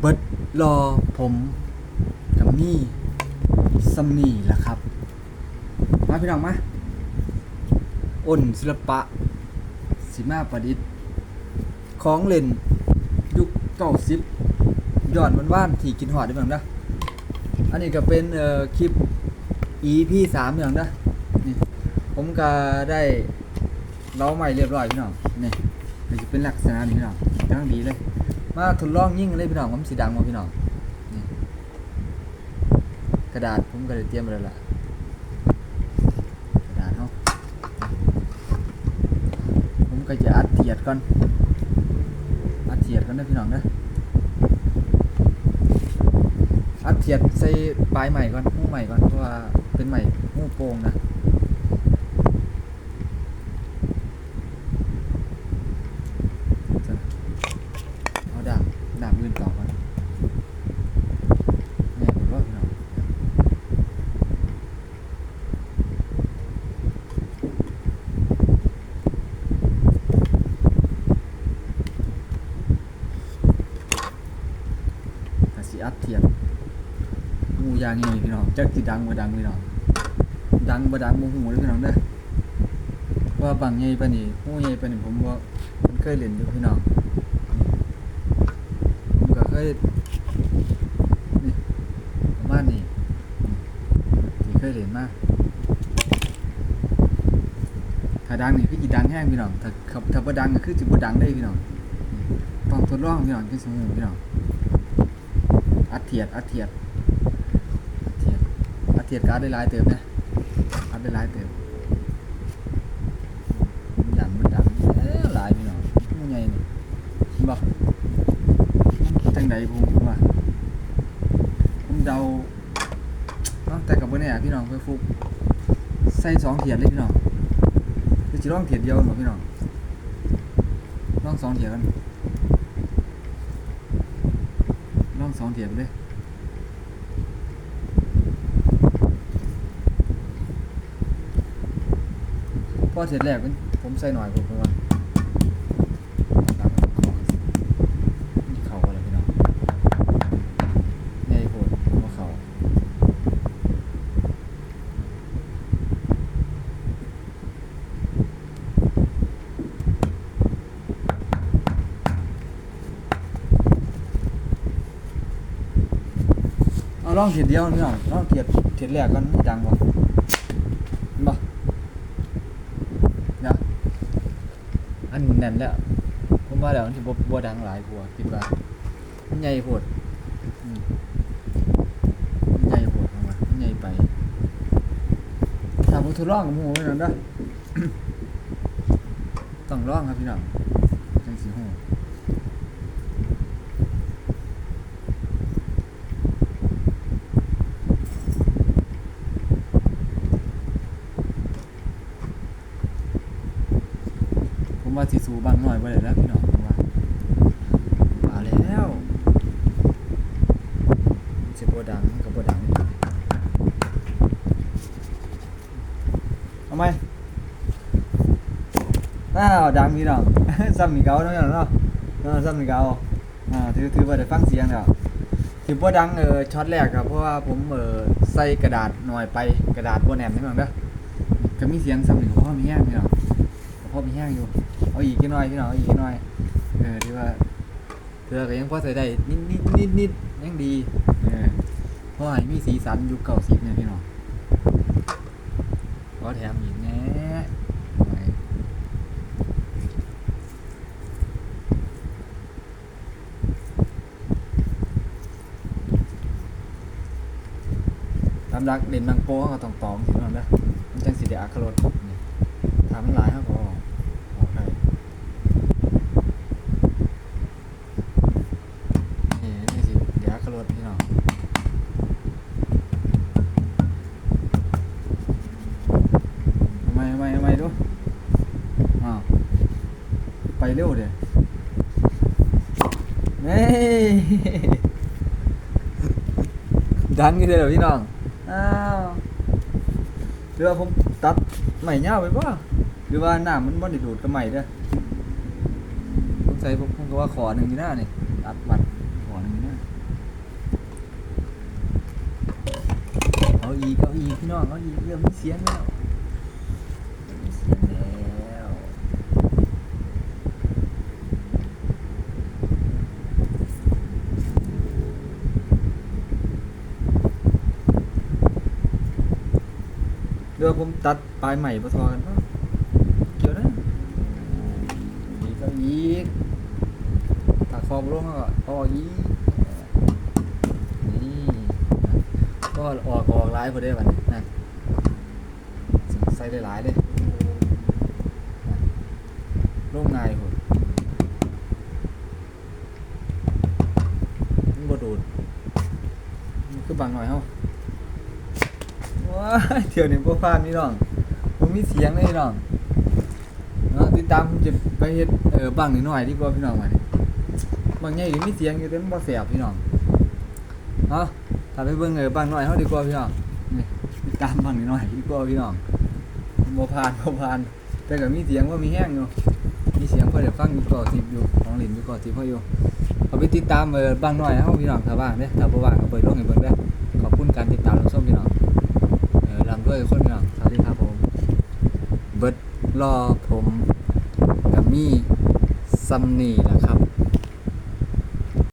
เบิดรอผมกับนี่ซัมนี่แหละครับ มาพี่น้องมาอ้นศิลปะสิมาประดิษฐ์ ของเล่นยุคเก้าสิบย้อนวันว่านที่กินหอดได้บ้างนะอันนี้ก็เป็นเอ่อคลิป EP สามอย่างนะนี่ผมก็ได้เล้าใหม่เรียบร้อยพี่น้องนี่จะเป็นลักษณะนี้พี่น้องกำลังดีเลย มาทดลองยิ่งเลยพี่น้องผมสีดังมาพี่น้องกระดาษผมก็ได้เตรียมไว้แล้วล่ะกระดาษเฮาผมก็จะอัดเทียดก่อนอัดเทียดก่อนนะพี่น้องนะอัดเทียดใส่ปลายใหม่ก่อนหูใหม่ก่อนเพราะว่าเป็นใหม่หูโป่งนะเอาดาบดาบอื่นต่อก่อนเนี่ยผมว่าพี่น้อง กสิ อัพเทียบหูยางไงพี่น้องจักสิดังบ่ดังพี่น้องดังบ่ดังบ่ฮู้เลยพี่น้องเด้อว่าบางใหญ่ปานนี้ฮู้ใหญ่ปานนี้ผมบ่ผมเคยเล่นอยู่พี่น้องผมก็เคยนี่ประมาณนี้ที่เคยเล่นมาถ้าดังนี่คือสิดังแห้งพี่น้องถ้าขับถ้าบ่ดังก็คือสิบ่ดังเลยพี่น้องต้องทดลองพี่น้องจังสิฮู้พี่น้อง อัดเทียดอัดเทียดอัดเทียดอัดเทียดการดได้หลายเติมนะอัดได้หลายเติมยันมันดังเอ้อหลายพี่น้องมันไงนี่เห็นบ่จังไดผมว่าผมเดาแต่กับบ่แน่พี่น้องเพื่อฟุกใส่สองเทียดเลยพี่น้องคือสิลองเทียดเดียวกันบ่พี่น้องลองสองเทียดกัน ลองสองเทียบเลยพอเสร็จแล้วผมใส่หน่อยผมว่าตามของนี่เขาอะไรพี่น้องใหญ่โหดว่าเขาเอา ลองเทียบเดียวพี่น้องลองเทียบเทียบแรกกันดังบ่เห็นบ่เดี๋ยวอันแน่นแล้วผมว่าแล้วมันสิบ่บ่ดังหลายกว่าคิดว่ามันใหญ่โพดมันใหญ่โพดผมว่ามันใหญ่ไปถ้าบ่ทดลองกับหมู่ไว้นั่นเด้อต้องลองครับพี่น้องสิฮู้ ผม ว่าสิสูบางหน่อยบ่ได้แล้วพี่น้องผมว่ามาแล้วสิบ่ดังมันก็บ่ดังเอาไหมอ้าวดังพี่น้อง ซ้ำอีเก่าเนาะเนาะเนาะซ้ำอีกเก่าอ่าถือถือว่าได้ฟังเสียงแล้วที่บ่ดังเออช็อตแรกครับเพราะว่าผมเออใส่กระดาษหน่อยไปกระดาษบ่แหน่นพี่น้งเด้อก็มีเสียงซ้ำอีกเพราะว่ามีแห้งพี่น้องพราะมีแห้งอยู่ เอาอีกนิดหน่อยพี่น้องเอาอีกนิดหน่อยเออที่ว่าเธอก็ยังพอใส่ได้นิดนิดนิดนิดยังดีเออเพราะให้มีสีสันยุคเก่าสิบเนี่ยพี่น้องก็แถมอีกแน่หน่อยตามรักเด่นบางโป้ก็ต้องตองพี่น้องนะมันจังสิเดียอัครถนี่ทำมันหลายเขาก็ออกออกได้นี่นี่สิเดียอัครถพี่น้องทำไมทำไมทำไมดูอ้าว ไปเร็วเดี๋ยวเฮ้ยดังนี่เลยเหรอพี่น้อง อ้าวหรือว่าผมตัดใหม่เง่าไปป่ะหรือว่าน้ำมันบ่ได้ดูดกับใหม่เด้อผมใส่ผมผมก็ว่าขอหนึ่งนี่หน้านี่ตัดวัดขอหนึงนะเอาอีกเอาอีกพี่น้องเอาอีกเริ่มมีเสียงแล้วเริ่มมีเสียงแล้ว เดี๋ยวผมตัดปลายใหม่ประทอกันเนาะเกี่ยวนะอีกเอาอีกถ้าคอบลงก็ออกอีกนี่ก็ออกออกหลายพอได้บัดนี้นะใส่ได้หลายเด้นะลงง่ายพุ่นมันบ่โดดมันคือบางหน่อยเฮา ว้าเที่ยวนี้บ่ผ่านนี่น้องบ่มีเสียงเลยนี่น้องเนาะติดตามผมจะไปเฮ็ดเออบางนิดหน่อยดีกว่าพี่น้องว่านี่บางใหญ่ก็มีเสียงอยู่แต่มันบ่แสบพี่น้องเนาะถ้าไปเบิ่งเออบางหน่อยเฮาดีกว่าพี่น้องนี่ติดตามบางนิดหน่อยดีกว่าพี่น้องบ่ผ่านบ่ผ่านแต่ก็มีเสียงว่ามีแห้งอยู่มีเสียงพอได้ฟังอยู่ก่อสิบอยู่ของหลินอยู่ก่อสิบพออยู่เอาไปติดตามเออบางหน่อยเฮาพี่น้องถ้าว่างเด้ถ้าบ่ว่างก็เปิดลงให้เบิ่งเด้ รอผมกับมี่ซัมนี่ละ